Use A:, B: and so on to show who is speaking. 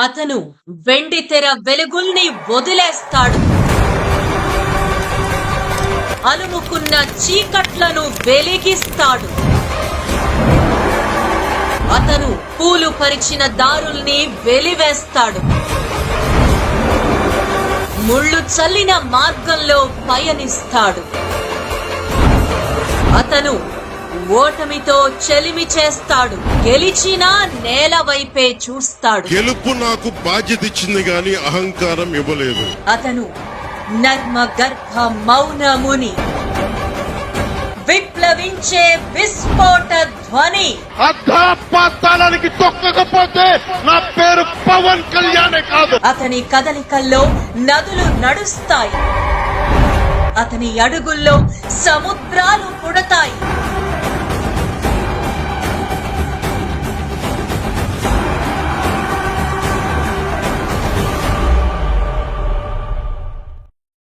A: అతను వెండి తెర వెలుగుల్ని వదిలేస్తాడు. అలుముకున్న చీకట్లను వెలిగిస్తాడు. అతను పూలు పరిచిన దారుల్ని వెలివేస్తాడు. ముళ్ళు చల్లిన మార్గంలో పయనిస్తాడు. అతను ఓటమితో చెలిమి చేస్తాడు. గెలిచినా నేల వైపే చూస్తాడు.
B: గెలుపు నాకు బాధ్యత ఇచ్చింది గాని అహంకారం ఇవ్వలేదు.
A: అతను నర్మ గర్భ మౌనముని. విప్లవించే విస్ఫోట ధ్వని.
C: అర్ధపాతాళానికి తొక్కకపోతే నా పేరు పవన్ కళ్యాణే కాదు.
A: అతని కదలికల్లో నదులు నడుస్తాయి. అతని అడుగుల్లో సముద్రాలు పుడతాయి.